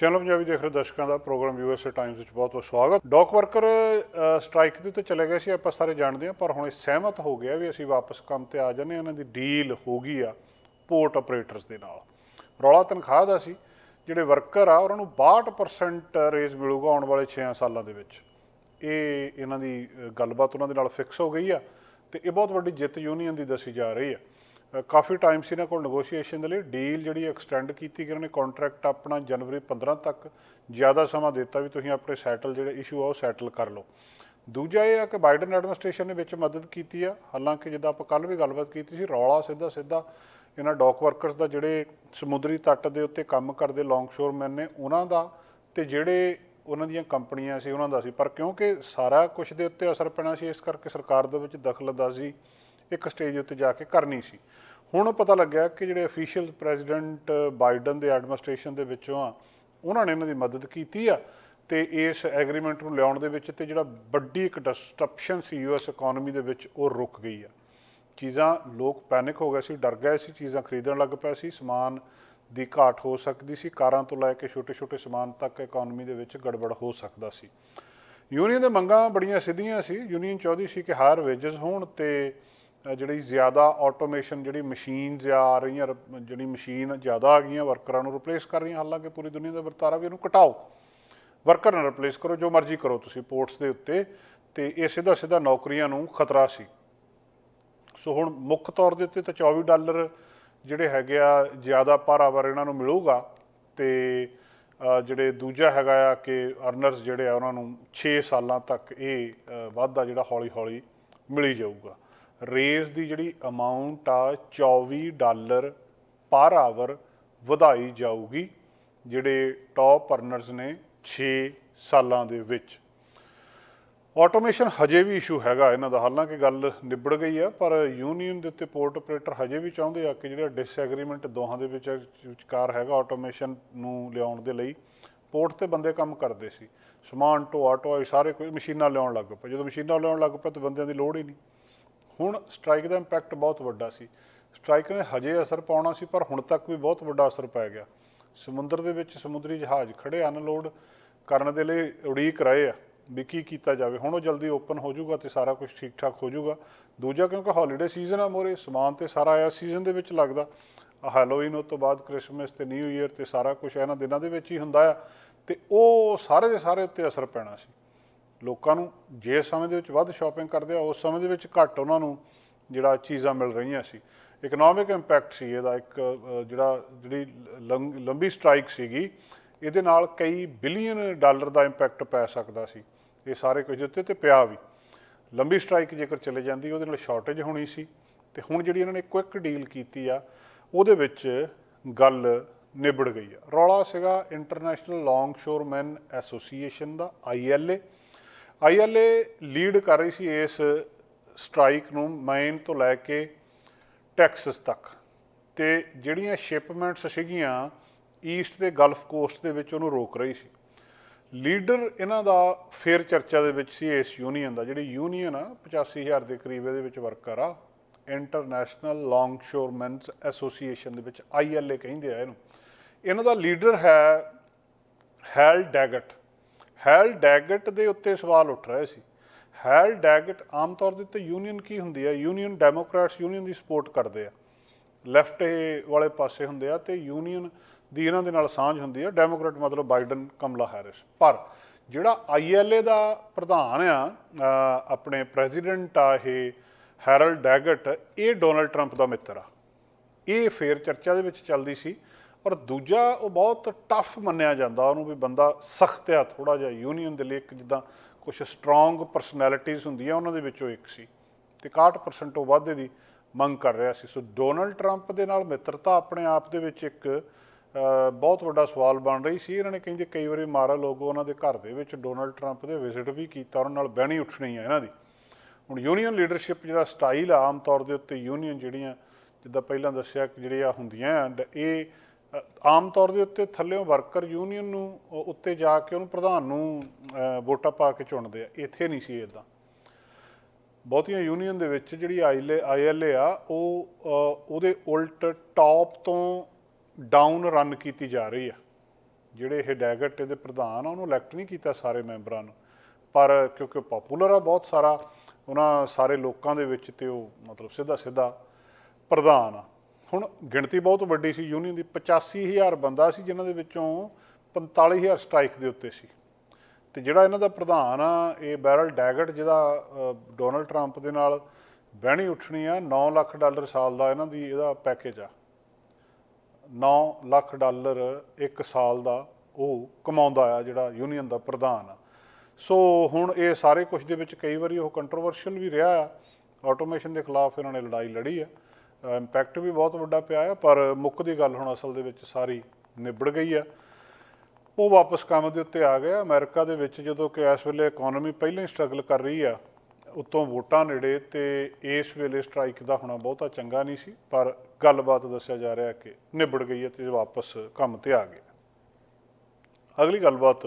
Channel Punjabi ਦੇਖ ਰਹੇ ਦਰਸ਼ਕਾਂ ਦਾ ਪ੍ਰੋਗਰਾਮ ਯੂਐਸਏ ਟਾਈਮਸ ਵਿੱਚ ਬਹੁਤ-ਬਹੁਤ ਸਵਾਗਤ। ਡੌਕ ਵਰਕਰ ਸਟ੍ਰਾਈਕ ਦੇ ਉੱਤੇ ਚਲੇ ਗਏ ਸੀ, ਆਪਾਂ ਸਾਰੇ ਜਾਣਦੇ ਹਾਂ, ਪਰ ਹੁਣ ਇਹ ਸਹਿਮਤ ਹੋ ਗਿਆ ਵੀ ਅਸੀਂ ਵਾਪਸ ਕੰਮ ਤੇ ਆ ਜਾਂਦੇ ਹਾਂ, ਇਹਨਾਂ ਦੀ ਡੀਲ ਹੋ ਗਈ ਆ ਪੋਰਟ ਆਪਰੇਟਰਸ ਦੇ ਨਾਲ। ਰੌਲਾ ਤਨਖਾਹ ਦਾ ਸੀ, ਜਿਹੜੇ ਵਰਕਰ ਆ, ਉਹਨਾਂ ਨੂੰ 62% ਰੇਜ਼ ਮਿਲੂਗਾ ਆਉਣ ਵਾਲੇ 6 ਸਾਲਾਂ ਦੇ ਵਿੱਚ। ਇਹ ਇਹਨਾਂ ਦੀ ਗੱਲਬਾਤ ਉਹਨਾਂ ਦੇ ਨਾਲ ਫਿਕਸ ਹੋ ਗਈ ਆ ਤੇ ਇਹ ਬਹੁਤ ਵੱਡੀ ਜਿੱਤ ਯੂਨੀਅਨ ਦੀ ਦੱਸੀ ਜਾ ਰਹੀ ਆ। ਕਾਫੀ ਟਾਈਮ ਸੀ ਇਹਨਾਂ ਕੋਲ ਨੈਗੋਸ਼ੀਏਸ਼ਨ ਦੇ ਲਈ। ਡੀਲ ਜਿਹੜੀ ਐਕਸਟੈਂਡ ਕੀਤੀ ਕਿ ਉਹਨਾਂ ਨੇ ਕੰਟਰੈਕਟ ਆਪਣਾ ਜਨਵਰੀ 15 ਤੱਕ ਜ਼ਿਆਦਾ ਸਮਾਂ ਦਿੱਤਾ ਵੀ ਤੁਸੀਂ ਆਪਣੇ ਸੈਟਲ ਜਿਹੜੇ ਇਸ਼ੂ ਆ ਉਹ ਸੈਟਲ ਕਰ ਲਓ। ਦੂਜਾ ਇਹ ਆ ਕਿ ਬਾਈਡਨ ਐਡਮਿਨਿਸਟ੍ਰੇਸ਼ਨ ਨੇ ਵਿੱਚ ਮਦਦ ਕੀਤੀ ਆ। ਹਾਲਾਂਕਿ ਜਿੱਦਾਂ ਆਪਾਂ ਕੱਲ ਵੀ ਗੱਲਬਾਤ ਕੀਤੀ ਸੀ, ਰੌਲਾ ਸਿੱਧਾ ਸਿੱਧਾ ਇਹਨਾਂ ਡੌਕ ਵਰਕਰਸ ਦਾ ਜਿਹੜੇ ਸਮੁੰਦਰੀ ਤੱਟ ਦੇ ਉੱਤੇ ਕੰਮ ਕਰਦੇ ਲੌਂਗਸ਼ੋਰਮੈਨ ਨੇ, ਉਹਨਾਂ ਦਾ ਤੇ ਜਿਹੜੇ ਉਹਨਾਂ ਦੀਆਂ ਕੰਪਨੀਆਂ ਸੀ, ਉਹਨਾਂ ਦਾ ਸੀ। ਪਰ ਕਿਉਂਕਿ ਸਾਰਾ ਕੁਝ ਦੇ ਉੱਤੇ ਅਸਰ ਪੈਣਾ ਸੀ, ਇਸ ਕਰਕੇ ਸਰਕਾਰ ਦੇ ਵਿੱਚ ਦਖਲਅੰਦਾਜ਼ੀ ਇੱਕ ਸਟੇਜ ਉੱਤੇ ਜਾ ਕੇ ਕਰਨੀ ਸੀ। ਹੁਣ ਪਤਾ ਲੱਗਿਆ ਕਿ ਜਿਹੜੇ ਅਫੀਸ਼ੀਅਲ ਪ੍ਰੈਜ਼ੀਡੈਂਟ ਬਾਈਡਨ ਦੇ ਐਡਮਿਨਿਸਟ੍ਰੇਸ਼ਨ ਦੇ ਵਿੱਚੋਂ ਆ, ਉਹਨਾਂ ਨੇ ਇਹਨਾਂ ਦੀ ਮਦਦ ਕੀਤੀ ਆ ਤੇ ਇਸ ਐਗਰੀਮੈਂਟ ਨੂੰ ਲਿਆਉਣ ਦੇ ਵਿੱਚ ਤੇ ਜਿਹੜਾ ਵੱਡੀ ਇੱਕ ਡਿਸਟਰਪਸ਼ਨ ਸੀ ਯੂਐਸ ਇਕਨੋਮੀ ਦੇ ਵਿੱਚ, ਉਹ ਰੁਕ ਗਈ ਆ। ਚੀਜ਼ਾਂ ਲੋਕ ਪੈਨਿਕ ਹੋ ਗਏ ਸੀ, ਡਰ ਗਏ ਸੀ, ਚੀਜ਼ਾਂ ਖਰੀਦਣ ਲੱਗ ਪਏ ਸੀ, ਸਮਾਨ ਦੀ ਘਾਟ ਹੋ ਸਕਦੀ ਸੀ, ਕਾਰਾਂ ਤੋਂ ਲੈ ਕੇ ਛੋਟੇ-ਛੋਟੇ ਸਮਾਨ ਤੱਕ ਇਕਨੋਮੀ ਦੇ ਵਿੱਚ ਗੜਬੜ ਹੋ ਸਕਦਾ ਸੀ। ਯੂਨੀਅਨ ਦੇ ਮੰਗਾਂ ਬੜੀਆਂ ਸਿੱਧੀਆਂ ਸੀ ਯੂਨੀਅਨ ਚਾਹੁੰਦੀ ਸੀ ਕਿ ਹਾਇਰ ਵੇਜਸ ਹੋਣ ਤੇ ਜਿਹੜੀ ਜ਼ਿਆਦਾ ਆਟੋਮੇਸ਼ਨ ਜਿਹੜੀ ਮਸ਼ੀਨਸ ਆ ਰਹੀਆਂ ਰ- ਜਿਹੜੀ ਮਸ਼ੀਨ ਜ਼ਿਆਦਾ ਆ ਗਈਆਂ ਵਰਕਰਾਂ ਨੂੰ ਰਿਪਲੇਸ ਕਰ ਰਹੀਆਂ, ਹਾਲਾਂਕਿ ਪੂਰੀ ਦੁਨੀਆ ਦਾ ਵਰਤਾਰਾ ਵੀ ਇਹਨੂੰ ਘਟਾਓ। ਵਰਕਰ ਨਾਲ ਰਿਪਲੇਸ ਕਰੋ, ਜੋ ਮਰਜ਼ੀ ਕਰੋ ਤੁਸੀਂ ਪੋਰਟਸ ਦੇ ਉੱਤੇ, ਤੇ ਇਹ ਸਿੱਧਾ ਸਿੱਧਾ ਨੌਕਰੀਆਂ ਨੂੰ ਖਤਰਾ ਸੀ। ਸੋ ਹੁਣ ਮੁੱਖ ਤੌਰ ਦੇ ਉੱਤੇ ਤਾਂ 24 ਡਾਲਰ ਜਿਹੜੇ ਹੈਗੇ ਆ, ਜ਼ਿਆਦਾ ਭਾਰਾਵਰ ਇਹਨਾਂ ਨੂੰ ਮਿਲੂਗਾ, ਤੇ ਜਿਹੜੇ ਦੂਜਾ ਹੈਗਾ ਆ ਕਿ ਅਰਨਰਸ ਜਿਹੜੇ ਆ ਉਹਨਾਂ ਨੂੰ 6 ਸਾਲਾਂ ਤੱਕ ਇਹ ਵਾਧਾ ਜਿਹੜਾ ਹੌਲੀ-ਹੌਲੀ ਮਿਲੀ ਜਾਊਗਾ। ਰੇਸ ਦੀ ਜਿਹੜੀ ਅਮਾਉਂਟ ਆ 24 ਡਾਲਰ ਪਰ ਆਵਰ ਵਧਾਈ ਜਾਊਗੀ, ਜਿਹੜੇ ਟੌਪ ਅਰਨਰਸ ਨੇ 6 ਸਾਲਾਂ ਦੇ ਵਿੱਚ। ਆਟੋਮੇਸ਼ਨ ਹਜੇ ਵੀ ਇਸ਼ੂ ਹੈਗਾ, ਇਹਨਾਂ ਦਾ ਹਾਲਾਂਕਿ ਗੱਲ ਨਿਬੜ ਗਈ ਆ, ਪਰ ਯੂਨੀਅਨ ਦੇ ਉੱਤੇ ਪੋਰਟ ਆਪਰੇਟਰ ਹਜੇ ਵੀ ਚਾਹੁੰਦੇ ਆ ਕਿ ਜਿਹੜਾ ਡਿਸਐਗਰੀਮੈਂਟ ਦੋਹਾਂ ਦੇ ਵਿੱਚ, ਵਿਚਕਾਰ ਹੈਗਾ ਆਟੋਮੇਸ਼ਨ ਨੂੰ ਲਿਆਉਣ ਦੇ ਲਈ ਪੋਰਟ ਤੇ ਬੰਦੇ ਕੰਮ ਕਰਦੇ ਸੀ। ਸਮਾਨ, ਢੋਆ, ਢੋਆਈ, ਸਾਰੇ ਕੋਈ ਮਸ਼ੀਨਾਂ ਲਿਆਉਣ ਲੱਗ ਪਏ। ਜਦੋਂ ਮਸ਼ੀਨਾਂ ਲਿਆਉਣ ਲੱਗ ਪਏ ਤਾਂ ਬੰਦਿਆਂ ਦੀ ਲੋੜ ਹੀ ਨਹੀਂ। ਹੁਣ ਸਟ੍ਰਾਈਕ ਦਾ ਇੰਪੈਕਟ ਬਹੁਤ ਵੱਡਾ ਸੀ। ਸਟ੍ਰਾਈਕ ਨੇ ਹਜੇ ਅਸਰ ਪਾਉਣਾ ਸੀ, ਪਰ ਹੁਣ ਤੱਕ ਵੀ ਬਹੁਤ ਵੱਡਾ ਅਸਰ ਪੈ ਗਿਆ। ਸਮੁੰਦਰ ਦੇ ਵਿੱਚ ਸਮੁੰਦਰੀ ਜਹਾਜ਼ ਖੜੇ ਅਨਲੋਡ ਕਰਨ ਦੇ ਲਈ ਉਡੀਕ ਰਹੇ ਆ ਵੀ ਕੀ ਕੀਤਾ ਜਾਵੇ। ਹੁਣ ਉਹ ਜਲਦੀ ਓਪਨ ਹੋ ਜਾਊਗਾ ਤੇ ਸਾਰਾ ਕੁਝ ਠੀਕ ਠਾਕ ਹੋ ਜਾਊਗਾ। ਦੂਜਾ, ਕਿਉਂਕਿ ਹੌਲੀਡੇ ਸੀਜ਼ਨ ਆ ਮੋਰੇ, ਸਮਾਨ ਤੇ ਸਾਰਾ ਆਇਆ ਸੀਜ਼ਨ ਦੇ ਵਿੱਚ ਲੱਗਦਾ। ਹੈਲੋਵੀਨ ਉਸ ਤੋਂ ਬਾਅਦ ਕ੍ਰਿਸਮਸ ਤੇ ਨਿਊ ਈਅਰ ਤੇ ਸਾਰਾ ਕੁਝ ਇਹਨਾਂ ਦਿਨਾਂ ਦੇ ਵਿੱਚ ਹੀ ਹੁੰਦਾ ਆ ਤੇ ਉਹ ਸਾਰੇ ਦੇ ਸਾਰੇ ਉੱਤੇ ਅਸਰ ਪੈਣਾ ਸੀ। ਲੋਕਾਂ ਨੂੰ ਜੇ ਸਮੇਂ ਦੇ ਵਿੱਚ ਵੱਧ ਸ਼ਾਪਿੰਗ ਕਰਦੇ ਆ, ਉਸ ਸਮੇਂ ਦੇ ਵਿੱਚ ਘੱਟ ਉਹਨਾਂ ਨੂੰ ਜਿਹੜਾ ਚੀਜ਼ਾਂ ਮਿਲ ਰਹੀਆਂ ਸੀ। ਇਕਨੋਮਿਕ ਇੰਪੈਕਟ ਸੀ ਇਹਦਾ ਇੱਕ ਜਿਹੜਾ, ਜਿਹੜੀ ਲੰਗ- ਲੰਬੀ ਸਟ੍ਰਾਈਕ ਸੀਗੀ, ਇਹਦੇ ਨਾਲ ਕਈ ਬਿਲੀਅਨ ਡਾਲਰ ਦਾ ਇੰਪੈਕਟ ਪੈ ਸਕਦਾ ਸੀ। ਇਹ ਸਾਰੇ ਕੁਝ ਉੱਤੇ ਤੇ ਪਿਆ ਵੀ। ਲੰਬੀ ਸਟ੍ਰਾਈਕ ਜੇਕਰ ਚਲੇ ਜਾਂਦੀ, ਉਹਦੇ ਨਾਲ ਸ਼ਾਰਟੇਜ ਹੋਣੀ ਸੀ ਤੇ ਹੁਣ ਜਿਹੜੀ ਇਹਨਾਂ ਨੇ ਕੁਇਕ ਡੀਲ ਕੀਤੀ ਆ, ਉਹਦੇ ਵਿੱਚ ਗੱਲ ਨਿਬੜ ਗਈ ਆ। ਰੌਲਾ ਸੀਗਾ ਇੰਟਰਨੈਸ਼ਨਲ ਲੌਂਗ ਸ਼ੋਰਮੈਨ ਐਸੋਸੀਏਸ਼ਨ ਦਾ ਆਈਐਲਏ ਆਈਐਲਏ ਲੀਡ ਕਰ ਰਹੀ ਸੀ ਇਸ ਸਟ੍ਰਾਈਕ ਨੂੰ ਮੈਨ ਤੋਂ ਲੈ ਕੇ ਟੈਕਸਸ ਤੱਕ। ਤੇ ਜਿਹੜੀਆਂ ਸ਼ਿਪਮੈਂਟਸ ਸੀਗੀਆਂ ਈਸਟ ਦੇ ਗਲਫ ਕੋਸਟ ਦੇ ਵਿੱਚ ਉਹਨੂੰ ਰੋਕ ਰਹੀ ਸੀ। ਲੀਡਰ ਇਹਨਾਂ ਦਾ ਫੇਰ ਚਰਚਾ ਦੇ ਵਿੱਚ ਸੀ ਇਸ ਯੂਨੀਅਨ ਦਾ। ਜਿਹੜੀ ਯੂਨੀਅਨ ਆ 85000 ਦੇ ਕਰੀਬ ਇਹਦੇ ਵਿੱਚ ਵਰਕਰ ਆ। ਇੰਟਰਨੈਸ਼ਨਲ ਲੌਂਗਸ਼ੋਰਮੈਨਸ ਐਸੋਸੀਏਸ਼ਨ ਦੇ ਵਿੱਚ ਆਈਐਲਏ ਕਹਿੰਦੇ ਆ ਇਹਨੂੰ। ਇਹਨਾਂ ਦਾ ਲੀਡਰ ਹੈ ਹੈਲ ਡੈਗਟ ਹੈਲ ਡੈਗਟ ਦੇ ਉੱਤੇ ਸਵਾਲ ਉੱਠ ਰਹੇ ਸੀ। ਹੈਲ ਡੈਗਟ ਆਮ ਤੌਰ ਦੇ ਉੱਤੇ ਯੂਨੀਅਨ ਕੀ ਹੁੰਦੀ ਹੈ? ਯੂਨੀਅਨ ਡੈਮੋਕ੍ਰੈਟਸ ਯੂਨੀਅਨ ਦੀ ਸਪੋਰਟ ਕਰਦੇ ਆ। ਲੈਫਟ ਵਾਲੇ ਪਾਸੇ ਹੁੰਦੇ ਆ ਤੇ ਯੂਨੀਅਨ ਦੀ ਇਹਨਾਂ ਦੇ ਨਾਲ ਸਾਂਝ ਹੁੰਦੀ ਆ। ਡੈਮੋਕ੍ਰੈਟ ਮਤਲਬ ਬਾਈਡਨ, ਕਮਲਾ ਹੈਰਿਸ। ਪਰ ਜਿਹੜਾ ਆਈਐਲਏ ਦਾ ਪ੍ਰਧਾਨ ਆ ਆਪਣੇ ਪ੍ਰੈਜ਼ੀਡੈਂਟ ਆ ਇਹ ਹੈਰਲਡ ਡੈਗਟ, ਇਹ ਡੋਨਲਡ ਟਰੰਪ ਦਾ ਮਿੱਤਰ ਆ। ਇਹ ਫੇਰ ਚਰਚਾ ਦੇ ਵਿੱਚ ਚੱਲਦੀ ਸੀ ਔਰ ਦੂਜਾ ਉਹ ਬਹੁਤ ਟਫ ਮੰਨਿਆ ਜਾਂਦਾ, ਉਹਨੂੰ ਵੀ ਬੰਦਾ ਸਖਤ ਆ ਥੋੜਾ ਜਿਹਾ ਯੂਨੀਅਨ ਦੇ ਲਈ ਇੱਕ ਜਿੱਦਾਂ ਕੁਝ ਸਟਰੋਂਗ ਪਰਸਨੈਲਿਟੀਜ਼ ਹੁੰਦੀਆਂ, ਉਹਨਾਂ ਦੇ ਵਿੱਚੋਂ ਇੱਕ ਸੀ। ਤੇ 61% ਤੋਂ ਵਾਧੇ ਦੀ ਮੰਗ ਕਰ ਰਿਹਾ ਸੀ। ਸੋ ਡੋਨਲਡ ਟਰੰਪ ਦੇ ਨਾਲ ਮਿੱਤਰਤਾ ਆਪਣੇ ਆਪ ਦੇ ਵਿੱਚ ਇੱਕ ਬਹੁਤ ਵੱਡਾ ਸਵਾਲ ਬਣ ਰਹੀ ਸੀ। ਇਹਨਾਂ ਨੇ ਕਹਿੰਦੇ ਕਈ ਵਾਰੀ ਮਾਰਾ ਲੋਗੋ ਉਹਨਾਂ ਦੇ ਘਰ ਦੇ ਵਿੱਚ ਡੋਨਲਡ ਟਰੰਪ ਦੇ ਵਿਜ਼ਿਟ ਵੀ ਕੀਤਾ, ਉਹਨਾਂ ਨਾਲ ਬਹਿਣੀ ਉੱਠਣੀ ਆ ਇਹਨਾਂ ਦੀ। ਹੁਣ ਯੂਨੀਅਨ ਲੀਡਰਸ਼ਿਪ ਜਿਹੜਾ ਸਟਾਈਲ ਆ, ਆਮ ਤੌਰ ਦੇ ਉੱਤੇ ਯੂਨੀਅਨ ਜਿਹੜੀਆਂ, ਜਿੱਦਾਂ ਪਹਿਲਾਂ ਦੱਸਿਆ ਕਿ ਜਿਹੜੀਆਂ ਹੁੰਦੀਆਂ ਆ ਇਹ ਆਮ ਤੌਰ ਦੇ ਉੱਤੇ ਥੱਲੇੋਂ ਵਰਕਰ ਯੂਨੀਅਨ ਨੂੰ ਉੱਤੇ ਜਾ ਕੇ ਉਹਨੂੰ ਪ੍ਰਧਾਨ ਨੂੰ ਵੋਟਾਂ ਪਾ ਕੇ ਚੁਣਦੇ ਆ। ਇੱਥੇ ਨਹੀਂ ਸੀ ਇਦਾਂ ਬਹੁਤੀਆਂ ਯੂਨੀਅਨ ਦੇ ਵਿੱਚ ਜਿਹੜੀ ਆਈਐਲਏ ਆਈਐਲਏ ਆ, ਉਹ ਉਹਦੇ ਉਲਟ ਟਾਪ ਤੋਂ ਡਾਊਨ ਰਨ ਕੀਤੀ ਜਾ ਰਹੀ ਆ। ਜਿਹੜੇ ਇਹ ਡੈਗਟ ਇਹਦੇ ਪ੍ਰਧਾਨ ਆ, ਉਹਨੂੰ ਇਲੈਕਟ ਨਹੀਂ ਕੀਤਾ ਸਾਰੇ ਮੈਂਬਰਾਂ ਨੂੰ। ਪਰ ਕਿਉਂਕਿ ਪਪੂਲਰ ਆ ਬਹੁਤ ਸਾਰਾ, ਉਹਨਾਂ ਸਾਰੇ ਲੋਕਾਂ ਦੇ ਵਿੱਚ ਤੇ ਉਹ ਮਤਲਬ ਸਿੱਧਾ ਸਿੱਧਾ ਪ੍ਰਧਾਨ ਆ। ਹੁਣ ਗਿਣਤੀ ਬਹੁਤ ਵੱਡੀ ਸੀ ਯੂਨੀਅਨ ਦੀ 85000 ਬੰਦਾ ਸੀ ਜਿਨ੍ਹਾਂ ਦੇ ਵਿੱਚੋਂ 45000 ਸਟ੍ਰਾਈਕ ਦੇ ਉੱਤੇ ਸੀ। ਤੇ ਜਿਹੜਾ ਇਹਨਾਂ ਦਾ ਪ੍ਰਧਾਨ ਆ, ਇਹ ਬੈਰਲ ਡੈਗਟ, ਜਿਹਦਾ ਡੋਨਲਡ ਟਰੰਪ ਦੇ ਨਾਲ ਬਹਿਣੀ ਉੱਠਣੀ ਆ 9 ਲੱਖ ਡਾਲਰ ਸਾਲ ਦਾ ਇਹਨਾਂ ਦੀ ਇਹਦਾ ਪੈਕੇਜ ਆ। 9 ਲੱਖ ਡਾਲਰ ਇੱਕ ਸਾਲ ਦਾ ਉਹ ਕਮਾਉਂਦਾ ਆ, ਜਿਹੜਾ ਯੂਨੀਅਨ ਦਾ ਪ੍ਰਧਾਨ ਆ। ਸੋ ਹੁਣ ਇਹ ਸਾਰੇ ਕੁਝ ਦੇ ਵਿੱਚ ਕਈ ਵਾਰੀ ਉਹ ਕੰਟਰੋਵਰਸ਼ੀਅਲ ਵੀ ਰਿਹਾ ਆ ਆਟੋਮੇਸ਼ਨ ਦੇ ਖਿਲਾਫ ਇਹਨਾਂ ਨੇ ਲੜਾਈ ਲੜੀ ਆ। ਇੰਪੈਕਟ ਵੀ ਬਹੁਤ ਵੱਡਾ ਪਿਆ ਆ, ਪਰ ਮੁੱਖ ਦੀ ਗੱਲ ਹੁਣ ਅਸਲ ਦੇ ਵਿੱਚ ਸਾਰੀ ਨਿਬੜ ਗਈ ਆ। ਉਹ ਵਾਪਸ ਕੰਮ ਦੇ ਉੱਤੇ ਆ ਗਿਆ। ਅਮਰੀਕਾ ਦੇ ਵਿੱਚ ਜਦੋਂ ਕਿ ਇਸ ਵੇਲੇ ਇਕਨੋਮੀ ਪਹਿਲਾਂ ਹੀ ਸਟਰਗਲ ਕਰ ਰਹੀ ਆ, ਉਤੋਂ ਵੋਟਾਂ ਨੇੜੇ ਤੇ ਇਸ ਵੇਲੇ ਸਟ੍ਰਾਈਕ ਦਾ ਹੋਣਾ ਬਹੁਤਾ ਚੰਗਾ ਨਹੀਂ ਸੀ, ਪਰ ਗੱਲਬਾਤ ਦੱਸਿਆ ਜਾ ਰਿਹਾ ਕਿ ਨਿਬੜ ਗਈ ਹੈ ਤੇ ਵਾਪਸ ਕੰਮ ਤੇ ਆ ਗਿਆ। ਅਗਲੀ ਗੱਲਬਾਤ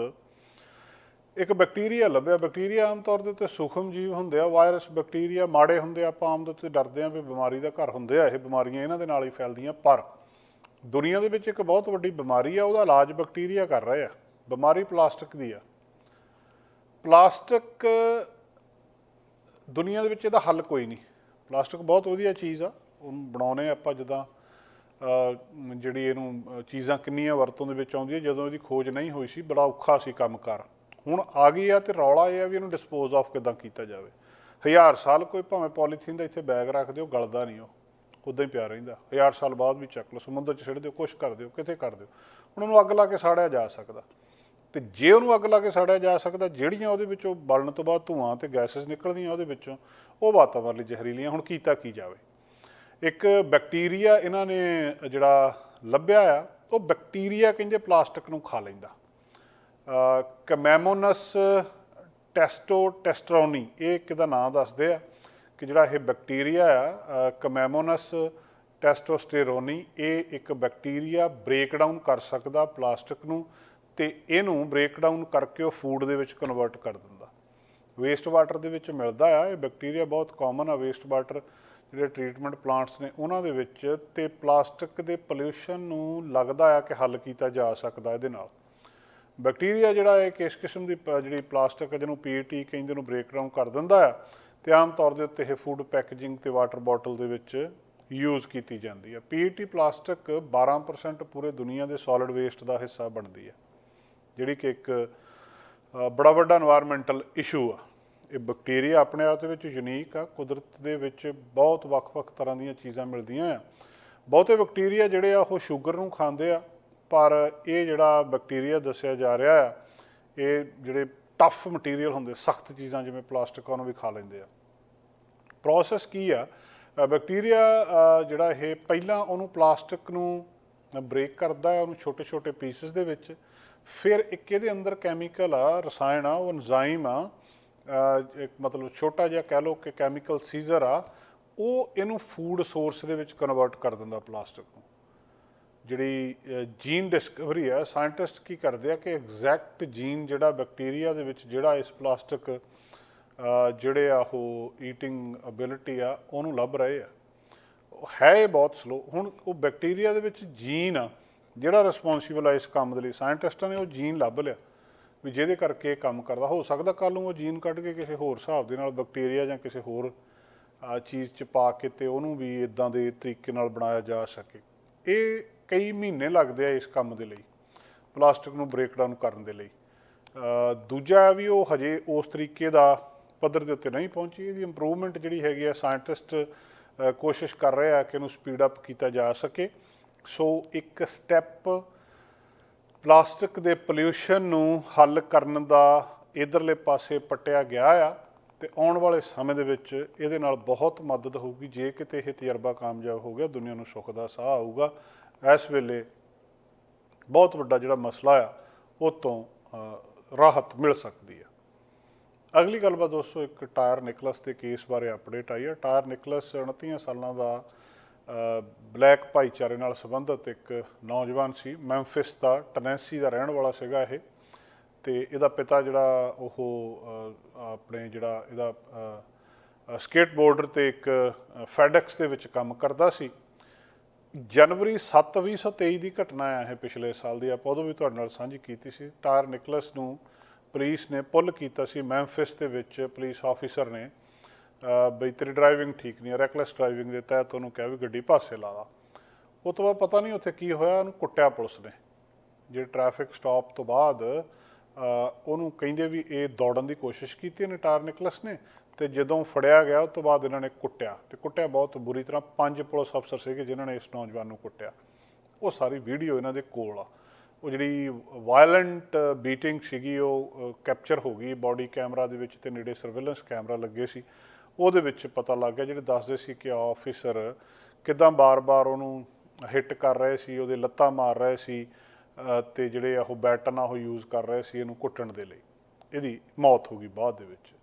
ਇੱਕ ਬੈਕਟੀਰੀਆ ਲੱਭਿਆ। ਬੈਕਟੀਰੀਆ ਆਮ ਤੌਰ ਦੇ ਉੱਤੇ ਸੂਖਮ ਜੀਵ ਹੁੰਦੇ ਆ, ਵਾਇਰਸ, ਬੈਕਟੀਰੀਆ ਮਾੜੇ ਹੁੰਦੇ ਆ, ਆਪਾਂ ਆਮ ਤੌਰ ਤੇ ਡਰਦੇ ਆ ਵੀ ਬਿਮਾਰੀ ਦਾ ਘਰ ਹੁੰਦੇ ਆ, ਇਹ ਬਿਮਾਰੀਆਂ ਇਹਨਾਂ ਦੇ ਨਾਲ ਹੀ ਫੈਲਦੀਆਂ। ਪਰ ਦੁਨੀਆ ਦੇ ਵਿੱਚ ਇੱਕ ਬਹੁਤ ਵੱਡੀ ਬਿਮਾਰੀ ਆ, ਉਹਦਾ ਇਲਾਜ ਬੈਕਟੀਰੀਆ ਕਰ ਰਹੇ ਆ। ਬਿਮਾਰੀ ਪਲਾਸਟਿਕ ਦੀ ਆ। ਪਲਾਸਟਿਕ ਦੁਨੀਆ ਦੇ ਵਿੱਚ ਇਹਦਾ ਹੱਲ ਕੋਈ ਨਹੀਂ। ਪਲਾਸਟਿਕ ਬਹੁਤ ਵਧੀਆ ਚੀਜ਼ ਆ। ਉਹਨੂੰ ਬਣਾਉਨੇ ਆਪਾਂ ਜਿੱਦਾਂ ਜਿਹੜੀ ਇਹਨੂੰ ਚੀਜ਼ਾਂ ਕਿੰਨੀਆਂ ਵਰਤੋਂ ਦੇ ਵਿੱਚ ਆਉਂਦੀਆਂ, ਜਦੋਂ ਇਹਦੀ ਖੋਜ ਨਹੀਂ ਹੋਈ ਸੀ, ਬੜਾ ਔਖਾ ਸੀ ਕੰਮ ਕੰਮਕਾਰ ਹੁਣ ਆ ਗਈ ਆ ਤੇ ਰੌਲਾ ਇਹ ਆ ਵੀ ਇਹਨੂੰ ਡਿਸਪੋਜ਼ ਆਫ ਕਿਦਾਂ ਕੀਤਾ ਜਾਵੇ। ਹਜ਼ਾਰ ਸਾਲ ਕੋਈ ਭਾਵੇਂ ਪੋਲੀਥੀਨ ਦਾ ਇੱਥੇ ਬੈਗ ਰੱਖ ਦਿਓ, ਗਲਦਾ ਨਹੀਂ ਉਹ। ਉਦਾਂ ਹੀ ਪਿਆ ਰਹਿੰਦਾ। ਹਜ਼ਾਰ ਸਾਲ ਬਾਅਦ ਵੀ ਚੱਕ ਲਓ, ਸਮੁੰਦਰ 'ਚ ਛੱਡ ਦਿਓ, ਕੁਛ ਕਰ ਦਿਓ, ਕਿਤੇ ਕਰ ਦਿਓ। ਹੁਣ ਉਹਨੂੰ ਅੱਗ ਲਾ ਕੇ ਸਾੜਿਆ ਜਾ ਸਕਦਾ। ਤੇ ਜੇ ਉਹਨੂੰ ਅੱਗ ਲਾ ਕੇ ਸਾੜਿਆ ਜਾ ਸਕਦਾ, ਜਿਹੜੀਆਂ ਉਹਦੇ ਵਿੱਚੋਂ ਬਲਣ ਤੋਂ ਬਾਅਦ ਧੂਆਂ ਤੇ ਗੈਸਸ ਨਿਕਲਦੀਆਂ ਉਹਦੇ ਵਿੱਚੋਂ, ਉਹ ਵਾਤਾਵਰਣ ਲਈ ਜ਼ਹਿਰੀਲੀਆਂ, ਹੁਣ ਕੀਤਾ ਕੀ ਜਾਵੇ? ਇੱਕ ਬੈਕਟੀਰੀਆ ਇਹਨਾਂ ਨੇ ਜਿਹੜਾ ਲੱਭਿਆ ਆ, ਉਹ ਬੈਕਟੀਰੀਆ ਕਹਿੰਦੇ ਪਲਾਸਟਿਕ ਨੂੰ ਖਾ ਲੈਂਦਾ। ਕਮੈਮੋਨਸ ਟੈਸਟੋਟੈਸਟਰੋਨੀ ਇਹ ਕਿਹਦਾ ਨਾਮ ਦੱਸਦੇ ਆ ਕਿ ਜਿਹੜਾ ਇਹ ਬੈਕਟੀਰੀਆ ਆ ਕਮੈਮੋਨਸ ਟੈਸਟੋਸਟੇਰੋਨੀ, ਇਹ ਇੱਕ ਬੈਕਟੀਰੀਆ ਬ੍ਰੇਕਡਾਊਨ ਕਰ ਸਕਦਾ ਪਲਾਸਟਿਕ ਨੂੰ ਤੇ ਇਹਨੂੰ ਬ੍ਰੇਕਡਾਊਨ ਕਰਕੇ ਉਹ ਫੂਡ ਦੇ ਵਿੱਚ ਕਨਵਰਟ ਕਰ ਦਿੰਦਾ। ਵੇਸਟ ਵਾਟਰ ਦੇ ਵਿੱਚ ਮਿਲਦਾ ਆ, ਇਹ ਬੈਕਟੀਰੀਆ ਬਹੁਤ ਕਾਮਨ ਆ ਵੇਸਟ ਵਾਟਰ ਜਿਹੜੇ ਟ੍ਰੀਟਮੈਂਟ ਪਲਾਂਟਸ ਨੇ ਉਹਨਾਂ ਦੇ ਵਿੱਚ ਤੇ ਪਲਾਸਟਿਕ ਦੇ ਪੋਲਿਊਸ਼ਨ ਨੂੰ ਲੱਗਦਾ ਆ ਕਿ ਹੱਲ ਕੀਤਾ ਜਾ ਸਕਦਾ ਇਹਦੇ ਨਾਲ। ਬੈਕਟੀਰੀਆ ਜਿਹੜਾ ਹੈ ਕਿਸ ਕਿਸਮ ਦੀ ਜਿਹੜੀ ਪਲਾਸਟਿਕ ਜਿਹਨੂੰ ਪੀਟੀ ਕਹਿੰਦੇ ਨੂੰ ਬ੍ਰੇਕ ਡਾਊਨ ਕਰ ਦਿੰਦਾ ਹੈ, ਤੇ ਆਮ ਤੌਰ ਦੇ ਉੱਤੇ ਇਹ ਫੂਡ ਪੈਕੇਜਿੰਗ ਤੇ ਵਾਟਰ ਬੋਟਲ ਦੇ ਵਿੱਚ ਯੂਜ਼ ਕੀਤੀ ਜਾਂਦੀ ਹੈ। ਪੀਟੀ ਪਲਾਸਟਿਕ 12% ਪੂਰੇ ਦੁਨੀਆ ਦੇ ਸੋਲਿਡ ਵੇਸਟ ਦਾ ਹਿੱਸਾ ਬਣਦੀ ਹੈ, ਜਿਹੜੀ ਕਿ ਇੱਕ ਬੜਾ ਵੱਡਾ এনवायरमेंटल ਇਸ਼ੂ ਆ। ਇਹ ਬੈਕਟੀਰੀਆ ਆਪਣੇ ਆਪ ਦੇ ਵਿੱਚ ਯੂਨੀਕ ਆ, ਕੁਦਰਤ ਦੇ ਵਿੱਚ ਬਹੁਤ ਵੱਖ-ਵੱਖ ਤਰ੍ਹਾਂ ਦੀਆਂ ਚੀਜ਼ਾਂ ਮਿਲਦੀਆਂ ਆ। ਬਹੁਤੇ ਬੈਕਟੀਰੀਆ ਜਿਹੜੇ ਆ, ਉਹ ਸ਼ੂਗਰ ਨੂੰ ਖਾਂਦੇ ਆ ਪਰ ਇਹ ਜਿਹੜਾ ਬੈਕਟੀਰੀਆ ਦੱਸਿਆ ਜਾ ਰਿਹਾ ਆ ਇਹ ਜਿਹੜੇ ਟਫ ਮਟੀਰੀਅਲ ਹੁੰਦੇ, ਸਖਤ ਚੀਜ਼ਾਂ ਜਿਵੇਂ ਪਲਾਸਟਿਕ ਉਹਨੂੰ ਵੀ ਖਾ ਲੈਂਦੇ ਆ। ਪ੍ਰੋਸੈਸ ਕੀ ਆ? ਬੈਕਟੀਰੀਆ ਜਿਹੜਾ ਇਹ ਪਹਿਲਾਂ ਉਹਨੂੰ ਪਲਾਸਟਿਕ ਨੂੰ ਬ੍ਰੇਕ ਕਰਦਾ ਹੈ ਉਹਨੂੰ ਛੋਟੇ-ਛੋਟੇ ਪੀਸਸ ਦੇ ਵਿੱਚ, ਫਿਰ ਇੱਕ ਇਹਦੇ ਅੰਦਰ ਕੈਮੀਕਲ ਆ, ਰਸਾਇਣ ਆ, ਉਹ ਐਨਜ਼ਾਈਮ ਆ ਇੱਕ ਮਤਲਬ ਛੋਟਾ ਜਿਹਾ ਕਹਿ ਲਓ ਕਿ ਕੈਮੀਕਲ ਸੀਜ਼ਰ ਆ, ਉਹ ਇਹਨੂੰ ਫੂਡ ਸੋਰਸ ਦੇ ਵਿੱਚ ਕਨਵਰਟ ਕਰ ਦਿੰਦਾ ਪਲਾਸਟਿਕ ਨੂੰ। ਜਿਹੜੀ ਜੀਨ ਡਿਸਕਵਰੀ ਆ ਸਾਇੰਟਿਸਟ ਕੀ ਕਰਦੇ ਆ ਕਿ ਐਗਜ਼ੈਕਟ ਜੀਨ ਜਿਹੜਾ ਬੈਕਟੀਰੀਆ ਦੇ ਵਿੱਚ ਜਿਹੜਾ ਇਸ ਪਲਾਸਟਿਕ ਜਿਹੜੇ ਆ ਉਹ ਈਟਿੰਗ ਅਬਿਲਿਟੀ ਆ, ਉਹਨੂੰ ਲੱਭ ਰਹੇ ਆ। ਉਹ ਹੈ ਇਹ ਬਹੁਤ ਸਲੋ ਹੁਣ ਉਹ ਬੈਕਟੀਰੀਆ ਦੇ ਵਿੱਚ ਜੀਨ ਆ, ਜਿਹੜਾ ਰਿਸਪੌਂਸੀਬਲ ਆ ਇਸ ਕੰਮ ਦੇ ਲਈ। ਸਾਇੰਟਿਸਟਾਂ ਨੇ ਉਹ ਜੀਨ ਲੱਭ ਲਿਆ, ਵੀ ਜਿਹਦੇ ਕਰਕੇ ਇਹ ਕੰਮ ਕਰਦਾ। ਹੋ ਸਕਦਾ ਕੱਲ ਨੂੰ ਉਹ ਜੀਨ ਕੱਢ ਕੇ ਕਿਸੇ ਹੋਰ ਹਿਸਾਬ ਦੇ ਨਾਲ ਬੈਕਟੀਰੀਆ ਜਾਂ ਕਿਸੇ ਹੋਰ ਚੀਜ਼ ਚ ਪਾ ਕੇ ਤੇ ਉਹਨੂੰ ਵੀ ਇਦਾਂ ਦੇ ਤਰੀਕੇ ਨਾਲ ਬਣਾਇਆ ਜਾ ਸਕੇ। ਇਹ ਕਈ ਮਹੀਨੇ ਲੱਗਦੇ ਆ ਇਸ ਕੰਮ ਦੇ ਲਈ ਪਲਾਸਟਿਕ ਨੂੰ ਬ੍ਰੇਕਡਾਊਨ ਕਰਨ ਦੇ ਲਈ। ਅ, ਦੂਜਾ ਵੀ ਉਹ ਹਜੇ ਉਸ ਤਰੀਕੇ ਦਾ ਪੱਧਰ ਦੇ ਉੱਤੇ ਨਹੀਂ ਪਹੁੰਚੀ ਇਹਦੀ ਇੰਪਰੂਵਮੈਂਟ ਜਿਹੜੀ ਹੈਗੀ ਆ ਸਾਇੰਟਿਸਟ ਕੋਸ਼ਿਸ਼ ਕਰ ਰਹੇ ਆ ਕਿ ਇਹਨੂੰ ਸਪੀਡ ਅਪ ਕੀਤਾ ਜਾ ਸਕੇ। ਸੋ ਇੱਕ ਸਟੈਪ ਪਲਾਸਟਿਕ ਦੇ ਪੋਲਿਊਸ਼ਨ ਨੂੰ ਹੱਲ ਕਰਨ ਦਾ ਇਧਰਲੇ ਪਾਸੇ ਪੱਟਿਆ ਗਿਆ ਆ ਤੇ ਆਉਣ ਵਾਲੇ ਸਮੇਂ ਦੇ ਵਿੱਚ ਇਹਦੇ ਨਾਲ ਬਹੁਤ ਮਦਦ ਹੋਊਗੀ ਜੇ ਕਿਤੇ ਇਹ ਤਜਰਬਾ ਕਾਮਯਾਬ ਹੋ ਗਿਆ ਦੁਨੀਆ ਨੂੰ ਸੁੱਖ ਦਾ ਸਾਹ ਆਊਗਾ। ਇਸ ਵੇਲੇ ਬਹੁਤ ਵੱਡਾ ਜਿਹੜਾ ਮਸਲਾ ਆ ਉਹ ਤੋਂ ਰਾਹਤ ਮਿਲ ਸਕਦੀ ਆ। ਅਗਲੀ ਗੱਲਬਾਤ ਦੋਸਤੋ, ਇੱਕ ਟਾਇਰ ਨਿਕਲਸ ਦੇ ਕੇਸ ਬਾਰੇ ਅਪਡੇਟ ਆਈ ਹੈ ਟਾਇਰ ਨਿਕਲਸ 29 ਸਾਲਾਂ ਦਾ ਬਲੈਕ ਭਾਈਚਾਰੇ ਨਾਲ ਸੰਬੰਧਿਤ ਇੱਕ ਨੌਜਵਾਨ ਸੀ, ਮੈਂਫਿਸ ਦਾ, ਟਨੈਸੀ ਦਾ ਰਹਿਣ ਵਾਲਾ ਸੀਗਾ ਇਹ। ਤੇ ਇਹਦਾ ਪਿਤਾ ਜਿਹੜਾ, ਉਹ ਆਪਣੇ ਜਿਹੜਾ ਇਹਦਾ ਸਕੇਟਬੋਰਡਰ ਤੇ ਇੱਕ ਫੈਡੈਕਸ ਦੇ ਵਿੱਚ ਕੰਮ ਕਰਦਾ ਸੀ। ਜਨਵਰੀ 7 2023 ਦੀ ਘਟਨਾ ਹੈ ਇਹ ਪਿਛਲੇ ਸਾਲ ਦੀ। ਆਪਾਂ ਉਦੋਂ ਵੀ ਤੁਹਾਡੇ ਨਾਲ ਸਾਂਝੀ ਕੀਤੀ ਸੀ। ਟਾਰ ਨਿਕਲਸ ਨੂੰ ਪੁਲਿਸ ਨੇ ਪੁੱਲ ਕੀਤਾ ਸੀ। ਮੈਂਫਿਸ ਦੇ ਵਿੱਚ ਪੁਲਿਸ ਆਫੀਸਰ ਨੇ ਬਈ ਤੇਰੀ ਡਰਾਈਵਿੰਗ ਠੀਕ ਨਹੀਂ ਹੈ, ਰੈਕਲੈਸ ਡਰਾਈਵਿੰਗ ਦੇ ਤਹਿਤ ਉਹਨੂੰ ਕਿਹਾ ਵੀ ਗੱਡੀ ਪਾਸੇ ਲਾ ਲਾ। ਉਹ ਤੋਂ ਬਾਅਦ ਪਤਾ ਨਹੀਂ ਉੱਥੇ ਕੀ ਹੋਇਆ, ਉਹਨੂੰ ਕੁੱਟਿਆ ਪੁਲਿਸ ਨੇ। ਜੇ ਟ੍ਰੈਫਿਕ ਸਟਾਪ ਤੋਂ ਬਾਅਦ ਉਹਨੂੰ ਕਹਿੰਦੇ ਵੀ ਇਹ ਦੌੜਨ ਦੀ ਕੋਸ਼ਿਸ਼ ਕੀਤੀ ਨੇ ਟਾਰ ਨਿਕਲਸ ਨੇ। ਤੇ ਜਦੋਂ ਫੜਿਆ ਗਿਆ, ਉਸ ਤੋਂ ਬਾਅਦ ਇਹਨਾਂ ਨੇ ਕੁੱਟਿਆ ਤੇ ਕੁੱਟਿਆ ਬਹੁਤ ਬੁਰੀ ਤਰ੍ਹਾਂ। ਪੰਜ ਪੁਲਿਸ ਅਫਸਰ ਸੀਗੇ ਜਿਨ੍ਹਾਂ ਨੇ ਇਸ ਨੌਜਵਾਨ ਨੂੰ ਕੁੱਟਿਆ। ਉਹ ਸਾਰੀ ਵੀਡੀਓ ਇਹਨਾਂ ਦੇ ਕੋਲ ਆ। ਉਹ ਜਿਹੜੀ ਵਾਇਲੈਂਟ ਬੀਟਿੰਗ ਸੀਗੀ, ਉਹ ਕੈਪਚਰ ਹੋ ਗਈ ਬਾਡੀ ਕੈਮਰਾ ਦੇ ਵਿੱਚ ਤੇ ਨੇੜੇ ਸਰਵੇਲੈਂਸ ਕੈਮਰਾ ਲੱਗੇ ਸੀ। ਉਹਦੇ ਵਿੱਚ ਪਤਾ ਲੱਗ ਗਿਆ, ਜਿਹੜੇ ਦੱਸਦੇ ਸੀ ਕਿ ਆਫੀਸਰ ਕਿਦਾਂ ਬਾਰ-ਬਾਰ ਉਹਨੂੰ ਹਿੱਟ ਕਰ ਰਹੇ ਸੀ, ਉਹਦੇ ਲੱਤਾਂ ਮਾਰ ਰਹੇ ਸੀ, ਅਹ, ਤੇ ਜਿਹੜੇ ਉਹ ਬੈਟਨ ਆ ਉਹ ਯੂਜ਼ ਕਰ ਰਹੇ ਸੀ ਇਹਨੂੰ ਕੁੱਟਣ ਦੇ ਲਈ। ਇਹਦੀ ਮੌਤ ਹੋ ਗਈ ਬਾਅਦ ਦੇ ਵਿੱਚ।